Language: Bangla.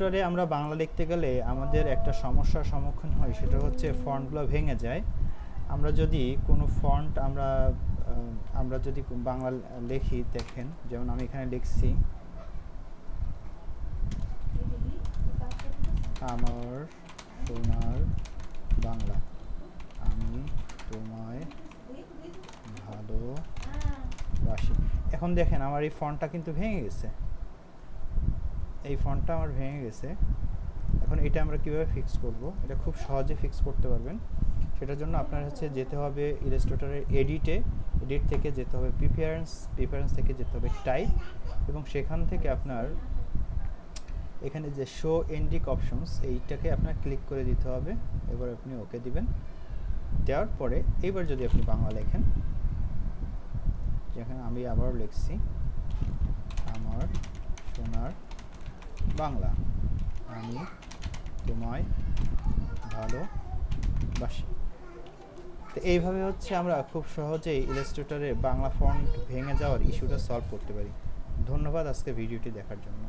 ইলাস্ট্রেটরে আমরা বাংলা লিখতে গেলে আমাদের একটা সমস্যার সম্মুখীন হই সেটা হচ্ছে ফন্টগুলো ভেঙে যায়। আমরা যদি কোনো ফন্ট আমরা আমরা যদি বাংলা লিখি, দেখেন, যেমন আমি এখানে লিখছি, আমার সোনার বাংলা। আমি তোমায় ভালোবাসি। এখন দেখেন, আমার এই ফন্টটা কিন্তু ভেঙে গেছে। এই ফন্টটা আমার ভেঙে গেছে। এখন এটা আমরা কীভাবে ফিক্স করব? এটা খুব সহজে ফিক্স করতে পারবেন। সেটার জন্য আপনার হচ্ছে যেতে হবে ইলাস্ট্রেটরের এডিটে এডিট থেকে যেতে হবে প্রিফারেন্স প্রিফারেন্স থেকে যেতে হবে টাইপ এবং সেখান থেকে আপনার এখানে যে শো এন্ডিক অপশনস এইটাকে আপনার ক্লিক করে দিতে হবে। এবার আপনি ওকে দিবেন। দেওয়ার পরে এবার যদি আপনি বাংলা লেখেন, যেখানে আমি আবার লিখছি বাংলা। আমি তোমায় ভালোবাসি। তো এইভাবে হচ্ছে আমরা খুব সহজেই ইলাস্ট্রেটরে বাংলা ফন্ট ভেঙে যাওয়ার ইস্যুটা সলভ করতে পারি। ধন্যবাদ আজকে ভিডিওটি দেখার জন্য।